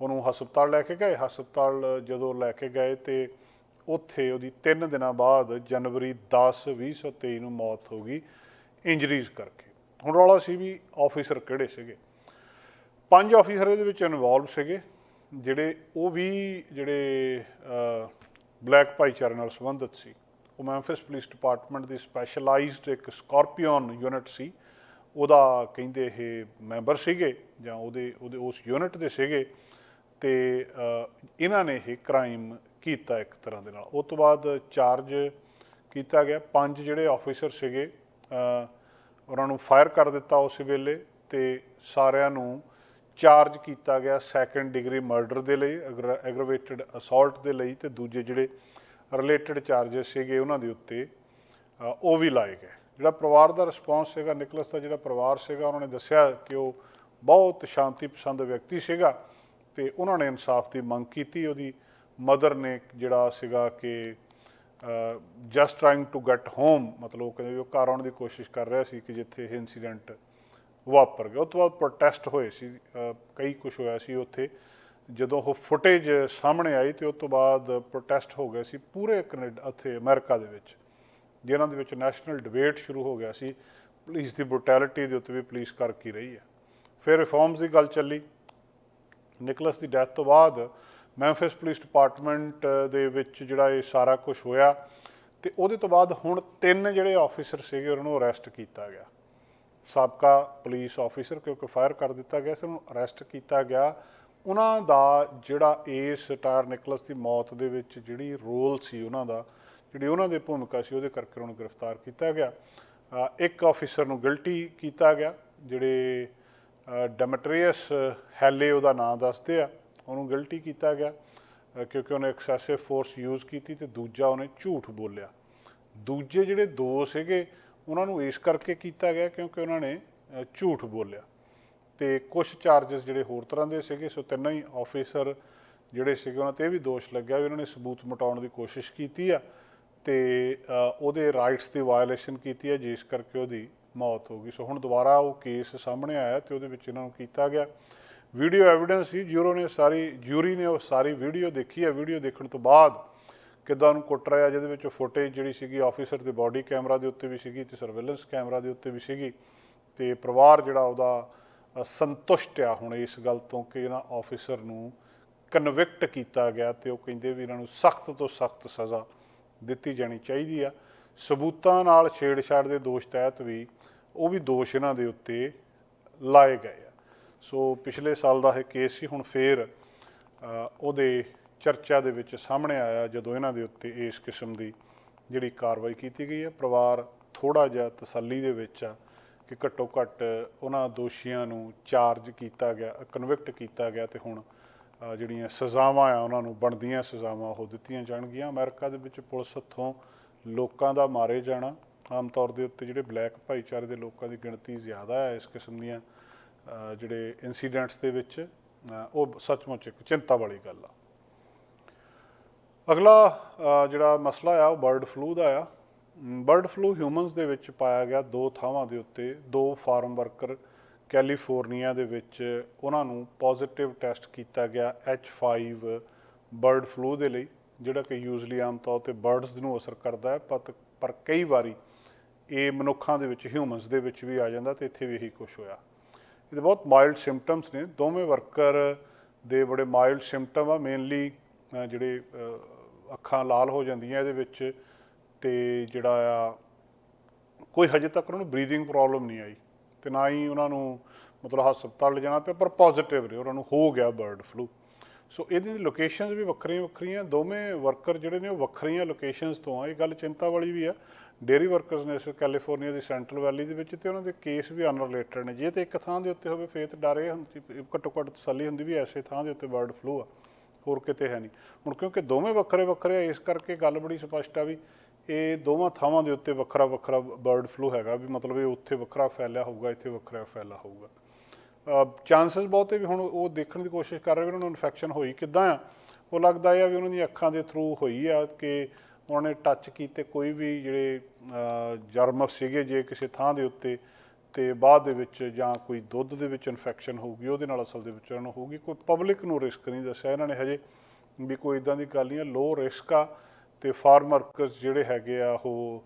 ਉਹਨੂੰ ਹਸਪਤਾਲ ਲੈ ਕੇ ਗਏ। ਹਸਪਤਾਲ ਜਦੋਂ ਲੈ ਕੇ ਗਏ ਤੇ ਉੱਥੇ ਉਹਦੀ 3 ਦਿਨਾਂ ਬਾਅਦ ਜਨਵਰੀ 10 2023 ਨੂੰ ਮੌਤ ਹੋ ਗਈ ਇੰਜਰੀਜ਼ ਕਰਕੇ। ਹੁਣ ਰੌਲਾ ਸੀ ਵੀ ਆਫੀਸਰ ਕਿਹੜੇ ਸੀਗੇ? ਪੰਜ ਆਫੀਸਰ ਇਹਦੇ ਵਿੱਚ ਇਨਵੋਲਵ ਸੀਗੇ, ਜਿਹੜੇ ਉਹ ਵੀ ਜਿਹੜੇ ਬਲੈਕ ਭਾਈਚਾਰੇ ਨਾਲ ਸੰਬੰਧਿਤ ਸੀ। ਉਹ ਮੈਂਫਿਸ ਪੁਲਿਸ ਡਿਪਾਰਟਮੈਂਟ ਦੀ ਸਪੈਸ਼ਲਾਈਜ਼ਡ ਇੱਕ ਸਕਾਰਪੀਓਨ ਯੂਨਿਟ ਸੀ। ਉਹਦਾ ਕਹਿੰਦੇ ਇਹ ਮੈਂਬਰ ਸੀਗੇ ਜਾਂ ਉਹਦੇ ਉਹਦੇ ਉਸ ਯੂਨਿਟ ਦੇ ਸੀਗੇ। ਤੇ ਇਹਨਾਂ ਨੇ ਇਹ ਕ੍ਰਾਈਮ ਕੀਤਾ ਇੱਕ ਤਰ੍ਹਾਂ ਦੇ ਨਾਲ। ਉਸ ਤੋਂ ਬਾਅਦ ਚਾਰਜ ਕੀਤਾ ਗਿਆ। ਪੰਜ ਜਿਹੜੇ ਆਫੀਸਰ ਸੀਗੇ ਉਹਨਾਂ ਨੂੰ ਫਾਇਰ ਕਰ ਦਿੱਤਾ ਉਸ ਵੇਲੇ ਤੇ ਸਾਰਿਆਂ ਨੂੰ ਚਾਰਜ ਕੀਤਾ ਗਿਆ ਸੈਕੰਡ ਡਿਗਰੀ ਮਰਡਰ ਦੇ ਲਈ ਐਗਰੀਵੇਟਡ ਅਸਾਲਟ ਦੇ ਲਈ ਤੇ ਦੂਜੇ ਜਿਹੜੇ ਰਿਲੇਟਡ ਚਾਰजेस ਸੀਗੇ ਉਹਨਾਂ ਦੇ ਉੱਤੇ ਉਹ ਵੀ ਲਾਏ ਗਏ। ਜਿਹੜਾ ਪਰਿਵਾਰ ਦਾ ਰਿਸਪੌਂਸ ਸੀਗਾ, ਨਿਕਲਸ ਦਾ ਜਿਹੜਾ ਪਰਿਵਾਰ ਸੀਗਾ, ਉਹਨਾਂ ਨੇ ਦੱਸਿਆ ਕਿ ਉਹ ਬਹੁਤ ਸ਼ਾਂਤੀ ਪਸੰਦ ਵਿਅਕਤੀ ਸੀਗਾ। ਤੇ ਉਹਨਾਂ ਨੇ ਇਨਸਾਫ ਦੀ ਮੰਗ ਕੀਤੀ। ਉਹਦੀ ਮਦਰ ਨੇ ਜਿਹੜਾ ਸੀਗਾ ਕਿ just trying to get home ਮਤਲਬ ਉਹ ਕਹਿੰਦੇ ਵੀ ਉਹ ਘਰ ਆਉਣ ਦੀ ਕੋਸ਼ਿਸ਼ ਕਰ ਰਿਹਾ ਸੀ ਕਿ ਜਿੱਥੇ ਇਹ ਇਨਸੀਡੈਂਟ ਵਾਪਰ ਗਿਆ। ਉਸ ਤੋਂ ਬਾਅਦ ਪ੍ਰੋਟੈਸਟ ਹੋਏ ਸੀ। ਕਈ ਕੁਝ ਹੋਇਆ ਸੀ ਉੱਥੇ। ਜਦੋਂ ਉਹ ਫੁਟੇਜ ਸਾਹਮਣੇ ਆਈ ਤੇ ਉਸ ਤੋਂ ਬਾਅਦ ਪ੍ਰੋਟੈਸਟ ਹੋ ਗਏ ਸੀ ਪੂਰੇ ਕੈਨੇਡਾ, ਉੱਥੇ ਅਮਰੀਕਾ ਦੇ ਵਿੱਚ। ਜਿਨ੍ਹਾਂ ਦੇ ਵਿੱਚ ਨੈਸ਼ਨਲ ਡਿਬੇਟ ਸ਼ੁਰੂ ਹੋ ਗਿਆ ਸੀ। ਪੁਲਿਸ ਦੀ ਬ੍ਰੂਟੈਲਿਟੀ ਦੇ ਉੱਤੇ ਵੀ ਪੁਲਿਸ ਕਰ ਕੀ ਰਹੀ ਹੈ। ਫਿਰ ਰਿਫਾਰਮਸ ਦੀ ਗੱਲ ਚੱਲੀ। ਨਿਕਲਸ ਦੀ ਡੈਥ ਤੋਂ ਬਾਅਦ ਮੈਂਫਿਸ ਪੁਲਿਸ ਡਿਪਾਰਟਮੈਂਟ ਦੇ ਵਿੱਚ ਜਿਹੜਾ ਇਹ ਸਾਰਾ ਕੁਝ ਹੋਇਆ ਤੇ ਉਹਦੇ ਤੋਂ ਬਾਅਦ ਹੁਣ ਤਿੰਨ ਜਿਹੜੇ ਆਫੀਸਰ ਸੀਗੇ ਉਹਨਾਂ ਨੂੰ ਅਰੈਸਟ ਕੀਤਾ ਗਿਆ। ਸਾਬਕਾ ਪੁਲਿਸ ਆਫੀਸਰ ਕਿਉਂਕਿ ਫਾਇਰ ਕਰ ਦਿੱਤਾ ਗਿਆ ਸੀ, ਉਹਨੂੰ ਅਰੈਸਟ ਕੀਤਾ ਗਿਆ। ਉਹਨਾਂ ਦਾ ਜਿਹੜਾ ਇਸ ਸਟਾਰ ਨਿਕਲਸ ਦੀ ਮੌਤ ਦੇ ਵਿੱਚ ਜਿਹੜੀ ਰੋਲ ਸੀ ਉਹਨਾਂ ਦਾ, ਜਿਹੜੀ ਉਹਨਾਂ ਦੀ ਭੂਮਿਕਾ ਸੀ, ਉਹਦੇ ਕਰਕੇ ਉਹਨੂੰ ਗ੍ਰਿਫਤਾਰ ਕੀਤਾ ਗਿਆ। ਇੱਕ ਆਫੀਸਰ ਨੂੰ ਗਿਲਟੀ ਕੀਤਾ ਗਿਆ, ਜਿਹੜੇ ਡੈਮਟਰੀਅਸ ਹੈਲੇ ਉਹਦਾ ਨਾਮ ਦੱਸਦੇ ਆ। ਉਹਨੂੰ ਗਿਲਟੀ ਕੀਤਾ ਗਿਆ ਕਿਉਂਕਿ ਉਹਨੇ ਐਕਸੈਸਿਵ ਫੋਰਸ ਯੂਜ਼ ਕੀਤੀ ਤੇ ਦੂਜਾ ਉਹਨੇ ਝੂਠ ਬੋਲਿਆ। ਦੂਜੇ ਜਿਹੜੇ ਦੋ ਸੀਗੇ, ਉਹਨਾਂ ਨੂੰ ਇਸ ਕਰਕੇ ਕੀਤਾ ਗਿਆ ਕਿਉਂਕਿ ਉਹਨਾਂ ਨੇ ਝੂਠ ਬੋਲਿਆ। ਤੇ ਕੁਝ ਚਾਰजेस ਜਿਹੜੇ ਹੋਰ ਤਰ੍ਹਾਂ ਦੇ ਸੀਗੇ, ਸੋ ਤਿੰਨਾਂ ਹੀ ਆਫੀਸਰ ਜਿਹੜੇ ਸੀਗੇ, ਉਹਨਾਂ ਤੇ ਇਹ ਵੀ ਦੋਸ਼ ਲੱਗਿਆ ਵੀ ਉਹਨਾਂ ਨੇ ਸਬੂਤ ਮਿਟਾਉਣ ਦੀ ਕੋਸ਼ਿਸ਼ ਕੀਤੀ ਆ। ਤੇ ਉਹਦੇ ਰਾਈਟਸ ਦੀ ਵਾਇਓਲੇਸ਼ਨ ਕੀਤੀ ਆ, ਜਿਸ ਕਰਕੇ ਉਹਦੀ ਮੌਤ ਹੋ ਗਈ। ਸੋ ਹੁਣ ਦੁਬਾਰਾ ਉਹ ਕੇਸ ਸਾਹਮਣੇ ਆਇਆ ਤੇ ਉਹਦੇ ਵਿੱਚ ਇਹਨਾਂ ਨੂੰ ਕੀਤਾ ਗਿਆ। ਵੀਡੀਓ ਐਵੀਡੈਂਸ ਸੀ ਜਿਊਰੋ ਨੇ ਸਾਰੀ ਜਿਊਰੀ ਨੇ ਉਹ ਸਾਰੀ ਵੀਡੀਓ ਦੇਖੀ ਹੈ। ਵੀਡੀਓ ਦੇਖਣ ਤੋਂ ਬਾਅਦ ਕਿੱਦਾਂ ਉਹਨੂੰ ਕੁੱਟ ਰਿਹਾ, ਜਿਹਦੇ ਵਿੱਚ ਫੁਟੇਜ ਜਿਹੜੀ ਸੀਗੀ ਆਫੀਸਰ ਦੇ ਬਾਡੀ ਕੈਮਰਾ ਦੇ ਉੱਤੇ ਵੀ ਸੀਗੀ ਤੇ ਸਰਵੇਲੈਂਸ ਕੈਮਰਾ ਦੇ ਉੱਤੇ ਵੀ ਸੀਗੀ ਤੇ ਪਰਿਵਾਰ ਜਿਹੜਾ ਉਹਦਾ ਸੰਤੁਸ਼ਟ ਆ ਹੁਣ ਇਸ ਗੱਲ ਤੋਂ ਕਿ ਇਹਨਾਂ ਆਫੀਸਰ ਨੂੰ ਕਨਵਿਕਟ ਕੀਤਾ ਗਿਆ ਤੇ ਉਹ ਕਹਿੰਦੇ ਵੀ ਇਹਨਾਂ ਨੂੰ ਸਖਤ ਤੋਂ ਸਖਤ ਸਜ਼ਾ ਦਿੱਤੀ ਜਾਣੀ ਚਾਹੀਦੀ ਆ। ਸਬੂਤਾਂ ਨਾਲ ਛੇੜਛਾੜ ਦੇ ਦੋਸ਼ ਤਹਿਤ ਵੀ ਉਹ ਵੀ ਦੋਸ਼ ਇਹਨਾਂ ਦੇ ਉੱਤੇ ਲਾਏ ਗਏ ਆ। ਸੋ ਪਿਛਲੇ ਸਾਲ ਦਾ ਇਹ ਕੇਸ ਸੀ, ਹੁਣ ਫੇਰ ਉਹਦੇ ਚਰਚਾ ਦੇ ਵਿੱਚ ਸਾਹਮਣੇ ਆਇਆ ਜਦੋਂ ਇਹਨਾਂ ਦੇ ਉੱਤੇ ਇਸ ਕਿਸਮ ਦੀ ਜਿਹੜੀ ਕਾਰਵਾਈ ਕੀਤੀ ਗਈ ਹੈ ਪਰਿਵਾਰ ਥੋੜਾ ਜਿਹਾ ਤਸੱਲੀ ਦੇ ਵਿੱਚ ਆ ਕਿ ਘੱਟੋ ਘੱਟ ਉਹਨਾਂ ਦੋਸ਼ੀਆਂ ਨੂੰ ਚਾਰਜ ਕੀਤਾ ਗਿਆ ਕਨਵਿਕਟ ਕੀਤਾ ਗਿਆ ਤੇ ਹੁਣ ਜਿਹੜੀਆਂ ਸਜ਼ਾਵਾਂ ਆ, ਉਹਨਾਂ ਨੂੰ ਬਣਦੀਆਂ ਸਜ਼ਾਵਾਂ ਉਹ ਦਿੱਤੀਆਂ ਜਾਣਗੀਆਂ। ਅਮਰੀਕਾ ਦੇ ਵਿੱਚ ਪੁਲਿਸ ਹੱਥੋਂ ਲੋਕਾਂ ਦਾ ਮਾਰੇ ਜਾਣਾ। ਆਮ ਤੌਰ ਦੇ ਉੱਤੇ ਜਿਹੜੇ ਬਲੈਕ ਭਾਈਚਾਰੇ ਦੇ ਲੋਕਾਂ ਦੀ ਗਿਣਤੀ ਜ਼ਿਆਦਾ ਹੈ ਇਸ ਕਿਸਮ ਦੀਆਂ ਜਿਹੜੇ ਇਨਸੀਡੈਂਟਸ ਦੇ ਵਿੱਚ ਉਹ ਸੱਚਮੁੱਚ ਇੱਕ ਚਿੰਤਾ ਵਾਲੀ ਗੱਲ ਆ। ਅਗਲਾ ਜਿਹੜਾ ਮਸਲਾ ਆ, ਉਹ ਬਰਡ ਫਲੂ ਦਾ ਆ। ਬਰਡ ਫਲੂ ਹਿਊਮਨਸ ਦੇ ਵਿੱਚ ਪਾਇਆ ਗਿਆ ਦੋ ਥਾਵਾਂ ਦੇ ਉੱਤੇ, ਦੋ ਫਾਰਮ ਵਰਕਰ ਕੈਲੀਫੋਰਨੀਆ ਦੇ ਵਿੱਚ ਉਹਨਾਂ ਨੂੰ ਪੋਜ਼ਿਟਿਵ ਟੈਸਟ ਕੀਤਾ ਗਿਆ H5 ਬਰਡ ਫਲੂ ਦੇ ਲਈ, ਜਿਹੜਾ ਕਿ ਯੂਜ਼ਲੀ ਆਮ ਤੌਰ ਤੇ ਬਰਡਸ ਨੂੰ ਅਸਰ ਕਰਦਾ ਹੈ, ਪਰ ਪਰ ਕਈ ਵਾਰੀ ਇਹ ਮਨੁੱਖਾਂ ਦੇ ਵਿੱਚ ਹਿਊਮਨਸ ਦੇ ਵਿੱਚ ਵੀ ਆ ਜਾਂਦਾ ਤੇ ਇੱਥੇ ਵੀ ਇਹੀ ਕੁਝ ਹੋਇਆ। ਇਹਦੇ ਬਹੁਤ ਮਾਈਲਡ ਸਿੰਪਟਮਸ ਨੇ। ਦੋਵੇਂ ਵਰਕਰ ਦੇ ਬੜੇ ਮਾਈਲਡ ਸਿੰਪਟਮ ਆ ਮੇਨਲੀ ਜਿਹੜੇ ਅੱਖਾਂ ਲਾਲ ਹੋ ਜਾਂਦੀਆਂ ਇਹਦੇ ਵਿੱਚ ਤੇ ਜਿਹੜਾ ਆ, ਕੋਈ ਹਜੇ ਤੱਕ ਉਹਨਾਂ ਨੂੰ ਬਰੀਥਿੰਗ ਪ੍ਰੋਬਲਮ ਨਹੀਂ ਆਈ ਤੇ ਨਾ ਹੀ ਉਹਨਾਂ ਨੂੰ ਮਤਲਬ ਹਸਪਤਾਲ ਲਿਜਾਣਾ ਪਿਆ, ਪਰ ਪੋਜ਼ਿਟਿਵ ਰਹੇ ਉਹਨਾਂ ਨੂੰ ਹੋ ਗਿਆ ਬਰਡ ਫਲੂ ਸੋ ਇਹਦੀ ਲੋਕੇਸ਼ਨਸ ਵੀ ਵੱਖਰੀਆਂ ਵੱਖਰੀਆਂ ਦੋਵੇਂ ਵਰਕਰ ਜਿਹੜੇ ਨੇ ਉਹ ਵੱਖਰੀਆਂ ਲੋਕੇਸ਼ਨਸ ਤੋਂ ਆ। ਇਹ ਗੱਲ ਚਿੰਤਾ ਵਾਲੀ ਵੀ ਆ। ਡੇਰੀ ਵਰਕਰਸ ਨੇ ਇਸ ਕੈਲੀਫੋਰਨੀਆ ਦੀ ਸੈਂਟਰਲ ਵੈਲੀ ਦੇ ਵਿੱਚ ਤੇ ਉਹਨਾਂ ਦੇ ਕੇਸ ਵੀ ਅਨਰਿਲੇਟਡ ਨੇ। ਜੇ ਤੇ ਇੱਕ ਥਾਂ ਦੇ ਉੱਤੇ ਹੋਵੇ ਫੇਤ ਤੇ ਡਰੇ ਹੁੰਦੀ ਘੱਟੋ ਘੱਟ ਤਸੱਲੀ ਹੁੰਦੀ ਵੀ ਐਸੇ ਥਾਂ ਦੇ ਉੱਤੇ ਬਰਡ ਫਲੂ ਆ, ਹੋਰ ਕਿਤੇ ਹੈ ਨਹੀਂ। ਹੁਣ ਕਿਉਂਕਿ ਦੋਵੇਂ ਵੱਖਰੇ ਵੱਖਰੇ ਆ, ਇਸ ਕਰਕੇ ਗੱਲ ਬੜੀ ਸਪਸ਼ਟ ਆ ਵੀ ਇਹ ਦੋਵਾਂ ਥਾਵਾਂ ਦੇ ਉੱਤੇ ਵੱਖਰਾ ਵੱਖਰਾ ਬਰਡ ਫਲੂ ਹੈਗਾ ਵੀ ਮਤਲਬ ਇਹ ਉੱਥੇ ਵੱਖਰਾ ਫੈਲਿਆ ਹੋਊਗਾ, ਇੱਥੇ ਵੱਖਰਾ ਫੈਲਿਆ ਹੋਊਗਾ। ਚਾਂਸਸ ਬਹੁਤੇ ਵੀ ਹੁਣ ਉਹ ਦੇਖਣ ਦੀ ਕੋਸ਼ਿਸ਼ ਕਰ ਰਹੇ ਵੀ ਉਹਨਾਂ ਨੂੰ ਇਨਫੈਕਸ਼ਨ ਹੋਈ ਕਿੱਦਾਂ ਆ। ਉਹ ਲੱਗਦਾ ਆ ਵੀ ਉਹਨਾਂ ਦੀਆਂ ਅੱਖਾਂ ਦੇ ਥਰੂ ਹੋਈ ਆ ਕਿ ਉਹਨਾਂ ਨੇ ਟੱਚ ਕੀਤੇ ਕੋਈ ਵੀ ਜਿਹੜੇ ਜਰਮ ਸੀਗੇ ਜੇ ਕਿਸੇ ਥਾਂ ਦੇ ਉੱਤੇ ਤੇ ਬਾਅਦ ਦੇ ਵਿੱਚ ਜਾਂ ਕੋਈ ਦੁੱਧ ਦੇ ਵਿੱਚ ਇਨਫੈਕਸ਼ਨ ਹੋਊਗੀ, ਉਹਦੇ ਨਾਲ ਅਸਲ ਦੇ ਵਿੱਚ ਉਹਨਾਂ ਨੂੰ ਹੋਊਗੀ, ਕੋਈ ਪਬਲਿਕ ਨੂੰ ਰਿਸਕ ਨਹੀਂ ਦੱਸਿਆ ਇਹਨਾਂ ਨੇ ਹਜੇ ਵੀ ਕੋਈ ਇਦਾਂ ਦੀ ਗੱਲ ਨਹੀਂ ਹੈ ਲੋ ਰਿਸਕ ਆ ਤੇ ਫਾਰਮ ਵਰਕਰਸ ਜਿਹੜੇ ਹੈਗੇ ਆ ਉਹ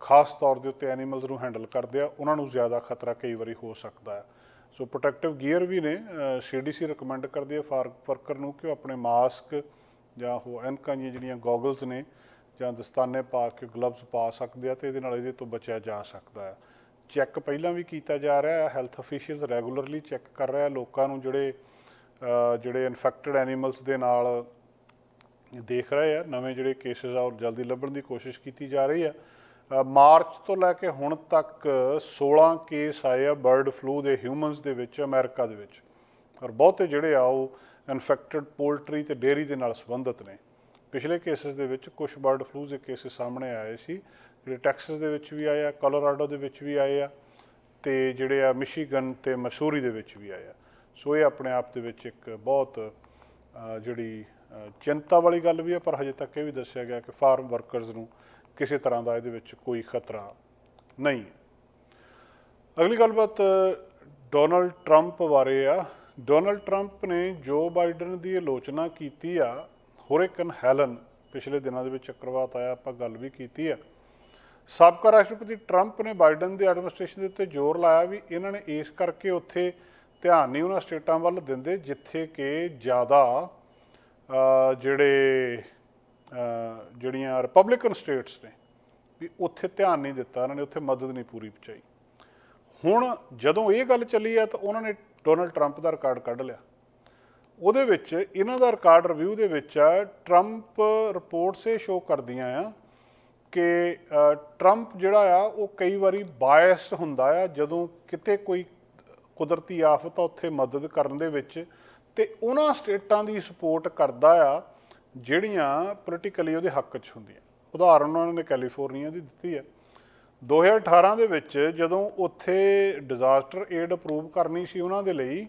ਖਾਸ ਤੌਰ ਦੇ ਉੱਤੇ ਐਨੀਮਲਸ ਨੂੰ ਹੈਂਡਲ ਕਰਦੇ ਆ, ਉਹਨਾਂ ਨੂੰ ਜ਼ਿਆਦਾ ਖਤਰਾ ਕਈ ਵਾਰੀ ਹੋ ਸਕਦਾ ਹੈ। ਸੋ ਪ੍ਰੋਟੈਕਟਿਵ ਗੀਅਰ ਵੀ ਨੇ ਸੀਡੀਸੀ ਰეკਮੈਂਡ ਕਰਦੀ ਹੈ ਫਾਰਮ ਵਰਕਰ ਨੂੰ ਕਿ ਉਹ ਆਪਣੇ ਮਾਸਕ ਜਾਂ ਉਹ ਐਨਕਾਂ ਦੀਆਂ ਜਿਹੜੀਆਂ ਗੋਗਲਸ ਨੇ ਜਾਂ ਦਸਤਾਨੇ ਪਾ ਕੇ ਗਲਵਜ਼ ਪਾ ਸਕਦੇ ਆ ਤੇ ਇਹਦੇ ਨਾਲ ਇਹਦੇ ਤੋਂ ਬਚਿਆ ਜਾ ਸਕਦਾ ਹੈ। ਚੈੱਕ ਪਹਿਲਾਂ ਵੀ ਕੀਤਾ ਜਾ ਰਿਹਾ ਹੈ ਹੈਲਥ ਅਫੀਸ਼ੀਅਲਸ ਰੈਗੂਲਰਲੀ ਚੈੱਕ ਕਰ ਰਿਹਾ ਲੋਕਾਂ ਨੂੰ ਜਿਹੜੇ ਜਿਹੜੇ ਇਨਫੈਕਟਡ ਐਨੀਮਲਸ ਦੇ ਨਾਲ ਦੇਖ ਰਹੇ ਆ, ਨਵੇਂ ਜਿਹੜੇ ਕੇਸਿਸ ਆ ਉਹ ਜਲਦੀ ਲੱਭਣ ਦੀ ਕੋਸ਼ਿਸ਼ ਕੀਤੀ ਜਾ ਰਹੀ ਆ। ਮਾਰਚ ਤੋਂ ਲੈ ਕੇ ਹੁਣ ਤੱਕ 16 ਕੇਸ ਆਏ ਆ ਬਰਡ ਫਲੂ ਦੇ ਹਿਊਮਨਸ ਦੇ ਵਿੱਚ, ਅਮਰੀਕਾ ਦੇ ਵਿੱਚ। ਔਰ ਬਹੁਤੇ ਜਿਹੜੇ ਆ ਉਹ ਇਨਫੈਕਟਡ ਪੋਲਟਰੀ ਤੇ ਡੇਅਰੀ ਦੇ ਨਾਲ ਸੰਬੰਧਿਤ ਨੇ। ਪਿਛਲੇ ਕੇਸਿਸ ਦੇ ਵਿੱਚ ਕੁਝ ਬਰਡ ਫਲੂ ਦੇ ਕੇਸਿਸ ਸਾਹਮਣੇ ਆਏ ਸੀ, ਜਿਹੜੇ ਟੈਕਸਸ ਦੇ ਵਿੱਚ ਵੀ ਆਏ ਆ ਕੋਲੋਰਾਡੋ ਦੇ ਵਿੱਚ ਵੀ ਆਏ ਆ, ਤੇ ਜਿਹੜੇ ਆ ਮਿਸ਼ੀਗਨ ਤੇ ਮਸੂਰੀ ਦੇ ਵਿੱਚ ਵੀ ਆਏ ਆ। ਸੋ ਇਹ ਆਪਣੇ ਆਪ ਦੇ ਵਿੱਚ ਇੱਕ ਬਹੁਤ ਜਿਹੜੀ ਚਿੰਤਾ ਵਾਲੀ ਗੱਲ ਵੀ ਹੈ ਪਰ ਹਜੇ ਤੱਕ ਇਹ ਵੀ ਦੱਸਿਆ ਗਿਆ ਕਿ ਫਾਰਮ ਵਰਕਰਸ ਨੂੰ ਕਿਸੇ ਤਰ੍ਹਾਂ ਦਾ ਇਹਦੇ ਵਿੱਚ ਕੋਈ ਖਤਰਾ ਨਹੀਂ। ਹੈ ਅਗਲੀ ਗੱਲਬਾਤ ਡੋਨਲਡ ਟਰੰਪ ਬਾਰੇ ਆ। ਡੋਨਲਡ ਟਰੰਪ ਨੇ ਜੋ ਬਾਈਡਨ ਦੀ ਆਲੋਚਨਾ ਕੀਤੀ ਆ ਹੁਰਿਕਨ ਹੈਲਨ ਪਿਛਲੇ ਦਿਨਾਂ ਦੇ ਵਿੱਚ ਚੱਕਰਵਾਤ ਆਇਆ, ਆਪਾਂ ਗੱਲ ਵੀ ਕੀਤੀ ਆ। ਸਾਬਕਾ ਰਾਸ਼ਟਰਪਤੀ ਟਰੰਪ ਨੇ ਬਾਈਡਨ ਦੀ ਐਡਮਿਨਿਸਟ੍ਰੇਸ਼ਨ ਦੇ ਉੱਤੇ ਜ਼ੋਰ ਲਾਇਆ ਵੀ ਇਹਨਾਂ ਨੇ ਇਸ ਕਰਕੇ ਉੱਥੇ ਧਿਆਨ ਨਹੀਂ ਉਹਨਾਂ ਸਟੇਟਾਂ ਵੱਲ ਦਿੰਦੇ, ਜਿੱਥੇ ਕਿ ਜ਼ਿਆਦਾ ਜਿਹੜੇ ਜਿਹੜੀਆਂ ਰਿਪਬਲਿਕਨ ਸਟੇਟਸ ਨੇ, ਵੀ ਉੱਥੇ ਧਿਆਨ ਨਹੀਂ ਦਿੱਤਾ, ਇਹਨਾਂ ਨੇ ਉੱਥੇ ਮਦਦ ਨਹੀਂ ਪੂਰੀ ਪਹੁੰਚਾਈ। ਹੁਣ ਜਦੋਂ ਇਹ ਗੱਲ ਚੱਲੀ ਆ, ਤਾਂ ਉਹਨਾਂ ਨੇ ਡੋਨਲਡ ਟਰੰਪ ਦਾ ਰਿਕਾਰਡ ਕੱਢ ਲਿਆ। ਉਹਦੇ ਵਿੱਚ ਇਹਨਾਂ ਦਾ ਰਿਕਾਰਡ ਰਿਵਿਊ ਦੇ ਵਿੱਚ ਆ, ਟਰੰਪ ਰਿਪੋਰਟਸ ਇਹ ਸ਼ੋ ਕਰਦੀਆਂ ਆ ਕਿ ਟਰੰਪ ਜਿਹੜਾ ਆ, ਉਹ ਕਈ ਵਾਰੀ ਬਾਇਸਡ ਹੁੰਦਾ ਆ, ਜਦੋਂ ਕਿਤੇ ਕੋਈ ਕੁਦਰਤੀ ਆਫਤ ਆ, ਉੱਥੇ ਮਦਦ ਕਰਨ ਦੇ ਵਿੱਚ ਤੇ ਉਹਨਾਂ ਸਟੇਟਾਂ ਦੀ ਸਪੋਰਟ ਕਰਦਾ ਆ, ਜਿਹੜੀਆਂ ਪੋਲੀਟੀਕਲੀ ਉਹਦੇ ਹੱਕ 'ਚ ਹੁੰਦੀਆਂ। ਉਦਾਹਰਨ ਉਹਨਾਂ ਨੇ ਕੈਲੀਫੋਰਨੀਆ ਦੀ ਦਿੱਤੀ ਹੈ 2018 ਦੇ ਵਿੱਚ ਜਦੋਂ ਉੱਥੇ ਡਿਜ਼ਾਸਟਰ ਏਡ ਅਪਰੂਵ ਕਰਨੀ ਸੀ ਉਹਨਾਂ ਦੇ ਲਈ,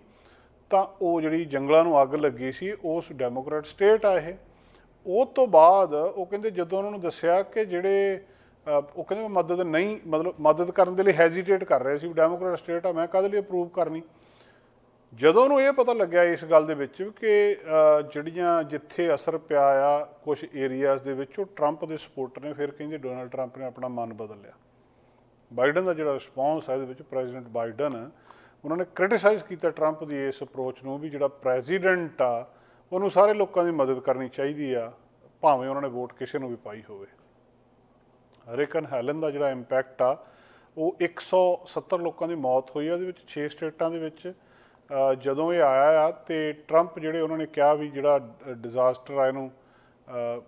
ਤਾਂ ਉਹ ਜਿਹੜੀ ਜੰਗਲਾਂ ਨੂੰ ਅੱਗ ਲੱਗੀ ਸੀ, ਉਸ ਡੈਮੋਕ੍ਰੈਟ ਸਟੇਟ ਆ ਇਹ। ਉਹ ਤੋਂ ਬਾਅਦ ਉਹ ਕਹਿੰਦੇ ਜਦੋਂ ਉਹਨਾਂ ਨੂੰ ਦੱਸਿਆ ਕਿ ਜਿਹੜੇ ਉਹ ਕਹਿੰਦੇ ਮੈਂ ਮਦਦ ਨਹੀਂ, ਮਤਲਬ ਮਦਦ ਕਰਨ ਦੇ ਲਈ ਹੈਜ਼ਿਟੇਟ ਕਰ ਰਹੇ ਸੀ ਡੈਮੋਕ੍ਰੈਟ ਸਟੇਟ ਆ, ਮੈਂ ਕਾਹਦੇ ਲਈ ਅਪਰੂਵ ਕਰਨੀ? ਜਦੋਂ ਉਹਨੂੰ ਇਹ ਪਤਾ ਲੱਗਿਆ ਇਸ ਗੱਲ ਦੇ ਵਿੱਚ ਕਿ ਜਿਹੜੀਆਂ ਜਿੱਥੇ ਅਸਰ ਪਿਆ ਆ ਕੁਝ ਏਰੀਆਜ਼ ਦੇ ਵਿੱਚ, ਉਹ ਟਰੰਪ ਦੇ ਸਪੋਰਟਰ ਨੇ, ਫਿਰ ਕਹਿੰਦੇ ਡੋਨਲਡ ਟਰੰਪ ਨੇ ਆਪਣਾ ਮਨ ਬਦਲ ਲਿਆ। ਬਾਈਡਨ ਦਾ ਜਿਹੜਾ ਰਿਸਪੌਂਸ ਹੈ ਇਹਦੇ ਵਿੱਚ ਪ੍ਰੈਜ਼ੀਡੈਂਟ ਬਾਈਡਨ, ਉਹਨਾਂ ਨੇ ਕ੍ਰਿਟਿਸਾਈਜ਼ ਕੀਤਾ ਟਰੰਪ ਦੀ ਇਸ ਅਪਰੋਚ ਨੂੰ ਵੀ ਜਿਹੜਾ ਪ੍ਰੈਜ਼ੀਡੈਂਟ ਆ, ਉਹਨੂੰ ਸਾਰੇ ਲੋਕਾਂ ਦੀ ਮਦਦ ਕਰਨੀ ਚਾਹੀਦੀ ਆ, ਭਾਵੇਂ ਉਹਨਾਂ ਨੇ ਵੋਟ ਕਿਸੇ ਨੂੰ ਵੀ ਪਾਈ ਹੋਵੇ। ਹਰਿਕਨ ਹੈਲਨ ਦਾ ਜਿਹੜਾ ਇੰਪੈਕਟ ਆ, ਉਹ 170 ਲੋਕਾਂ ਦੀ ਮੌਤ ਹੋਈ ਆ, ਉਹਦੇ ਵਿੱਚ 6 ਸਟੇਟਾਂ ਦੇ ਵਿੱਚ ਜਦੋਂ ਇਹ ਆਇਆ ਆ, ਤੇ ਟਰੰਪ ਜਿਹੜੇ ਉਹਨਾਂ ਨੇ ਕਿਹਾ ਵੀ ਜਿਹੜਾ ਡਿਜ਼ਾਸਟਰ ਆ ਇਹਨੂੰ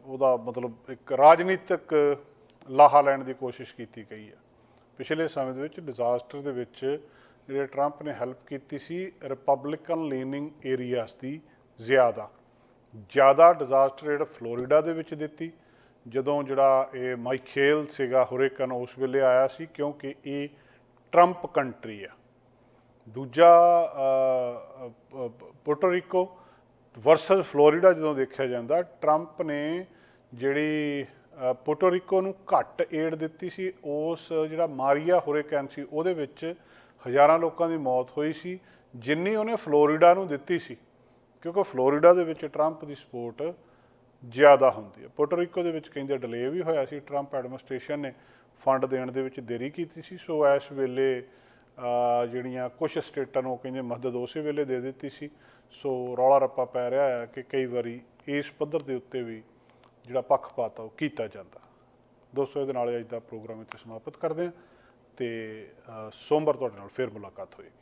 ਉਹਦਾ ਮਤਲਬ ਇੱਕ ਰਾਜਨੀਤਿਕ ਲਾਹਾ ਲੈਣ ਦੀ ਕੋਸ਼ਿਸ਼ ਕੀਤੀ ਗਈ ਆ। ਪਿਛਲੇ ਸਮੇਂ ਦੇ ਵਿੱਚ ਡਿਜ਼ਾਸਟਰ ਦੇ ਵਿੱਚ ਜਿਹੜੇ ਟਰੰਪ ਨੇ ਹੈਲਪ ਕੀਤੀ ਸੀ ਰਿਪਬਲਿਕਨ ਲੀਨਿੰਗ ਏਰੀਆਸ ਦੀ ਜ਼ਿਆਦਾ ਜ਼ਿਆਦਾ ਡਿਜ਼ਾਸਟਰ ਜਿਹੜਾ ਫਲੋਰੀਡਾ ਦੇ ਵਿੱਚ ਦਿੱਤੀ ਜਦੋਂ ਜਿਹੜਾ ਇਹ ਮਾਈਕੇਲ ਸੀਗਾ ਹੁਰੇਕਨ ਉਸ ਵੇਲੇ ਆਇਆ ਸੀ ਕਿਉਂਕਿ ਇਹ ਟਰੰਪ ਕੰਟਰੀ ਆ। ਦੂਜਾ ਅ, ਅ, ਵਰਸਸ ਫਲੋਰੀਡਾ ਜਦੋਂ ਦੇਖਿਆ ਜਾਂਦਾ ਟਰੰਪ ਨੇ ਜਿਹੜੀ ਅ, ਨੂੰ ਘੱਟ ਏਡ ਦਿੱਤੀ ਸੀ। ਉਸ ਜਿਹੜਾ ਮਾਰੀਆ ਹੁਰਿਕਨ ਸੀ ਉਹਦੇ ਵਿੱਚ ਹਜ਼ਾਰਾਂ ਲੋਕਾਂ ਦੀ ਮੌਤ ਹੋਈ ਸੀ ਜਿੰਨੀ ਉਹਨੇ ਫਲੋਰੀਡਾ ਨੂੰ ਦਿੱਤੀ ਸੀ। ਕਿਉਂਕਿ ਫਲੋਰੀਡਾ ਦੇ ਵਿੱਚ ਟਰੰਪ ਦੀ ਸਪੋਰਟ ਜ਼ਿਆਦਾ ਹੁੰਦੀ ਹੈ। ਪੋਰਟੋ ਦੇ ਵਿੱਚ ਕਹਿੰਦੇ ਡਿਲੇ ਵੀ ਹੋਇਆ ਸੀ। ਟਰੰਪ ਐਡਮਿਨਿਸਟ੍ਰੇਸ਼ਨ ਨੇ ਫੰਡ ਦੇਣ ਦੇ ਵਿੱਚ ਦੇਰੀ ਕੀਤੀ ਸੀ। ਸੋ ਇਸ ਵੇਲੇ ਜਿਹੜੀਆਂ ਕੁਝ ਸਟੇਟਾਂ ਨੂੰ ਉਹ ਕਹਿੰਦੇ ਮਦਦ ਉਸੇ ਵੇਲੇ ਦੇ ਦਿੱਤੀ ਸੀ। ਸੋ ਰੌਲਾ ਰੱਪਾ ਪੈ ਰਿਹਾ ਹੈ ਕਿ ਕਈ ਵਾਰੀ ਇਸ ਪੱਧਰ ਦੇ ਉੱਤੇ ਵੀ ਜਿਹੜਾ ਪੱਖਪਾਤ ਆ ਉਹ ਕੀਤਾ ਜਾਂਦਾ। ਦੋਸਤੋ, ਇਹਦੇ ਨਾਲ ਅੱਜ ਦਾ ਪ੍ਰੋਗਰਾਮ ਇੱਥੇ ਸਮਾਪਤ ਕਰਦੇ ਹਾਂ ਤੇ ਸੋਮਵਾਰ ਤੁਹਾਡੇ ਨਾਲ ਫਿਰ ਮੁਲਾਕਾਤ ਹੋਏਗੀ।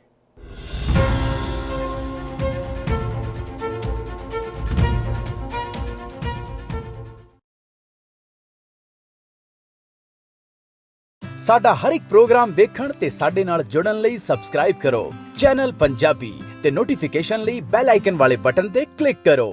ਸਾਡਾ ਹਰ ਇੱਕ ਪ੍ਰੋਗਰਾਮ ਦੇਖਣ ਤੇ ਸਾਡੇ ਨਾਲ ਜੁੜਨ ਲਈ ਸਬਸਕ੍ਰਾਈਬ ਕਰੋ। ਚੈਨਲ ਪੰਜਾਬੀ ਤੇ ਨੋਟੀਫਿਕੇਸ਼ਨ ਲਈ ਬੈਲ ਆਈਕਨ ਵਾਲੇ ਬਟਨ ਤੇ ਕਲਿੱਕ ਕਰੋ।